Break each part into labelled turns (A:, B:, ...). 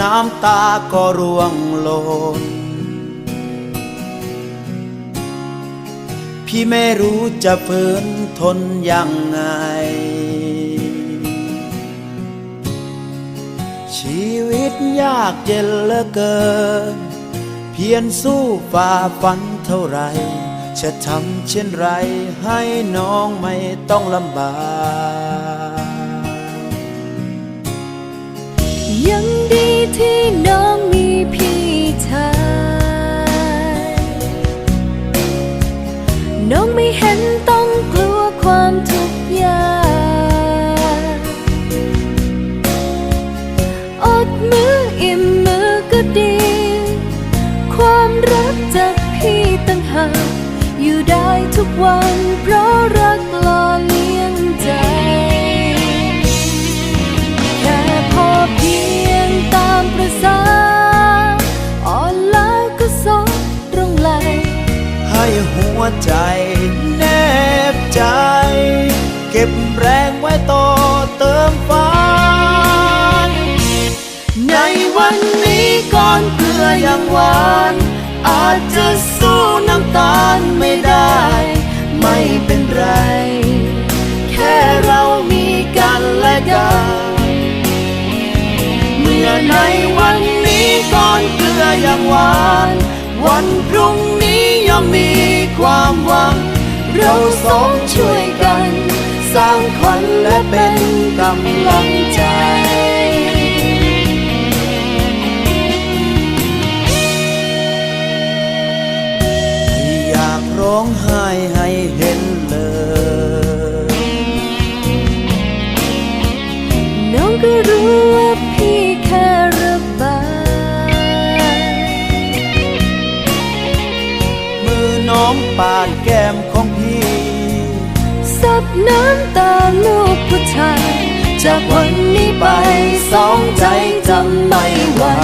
A: น้ำตาก็ร่วงหล่นพี่ไม่รู้จะฝืนทนยังไง ชีวิตยากเย็นเหลือเกิน เพียรสู้ฝ่าฟันเท่าไรจะทำเช่นไรให้น้องไม่ต้องลำบาก
B: ยัง ที่น้อง ใจแนบ
A: ใจ เก็บแรงไว้ต่อเติมฝันในวันนี้ก่อนเพื่อยังหวาน อาจจะสู้น้ำตาลไม่ได้ ไม่เป็นไร แค่เรามีกันและกันเมื่อในวันนี้ก่อนเกลือยังหวาน วันพรุ่งนี้ มมีความหวัง เราสองช่วยกัน สร้างขวัญและเป็นกำลังใจอยากร้องไห้ให้เห็นเลย
B: น้องก็รู้
A: น้องปาดแก้มของพี่
B: ซับน้ำตาลูกผู้ชาย จากวันนี้ไปสองใจจำไม่หวั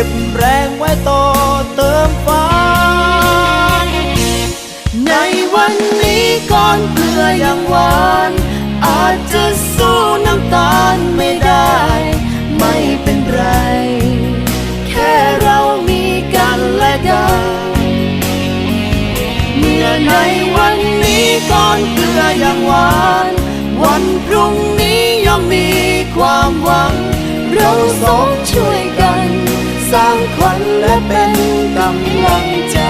A: ก็บแรงไว้ต่อเติมฝันในวันนี้ก่อนเกลือยังหวาน อาจจะสู้น้ำตาลไม่ได้ ไม่เป็นไร แค่เรามีกันและกันเมื่อในวันนี้ก่อนเกลือยังหวาน วันพรุ่งนี้ย่อมมีความหวัง เราสองช่วยกัน สร้างขวัญและเป็นกำลังใจ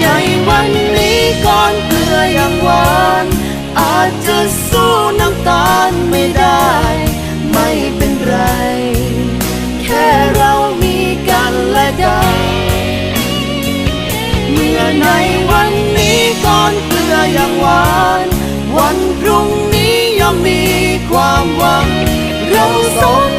A: ในวันนี้ก่อนเกลือยังหวาน อาจจะสู้น้ำตาลไม่ได้ ไม่เป็นไร แค่เรามีกันและกันเมื่อในวันนี้ก่อนเกลือยังหวาน วันพรุ่งนี้ย่อมมีความหวัง เราสอง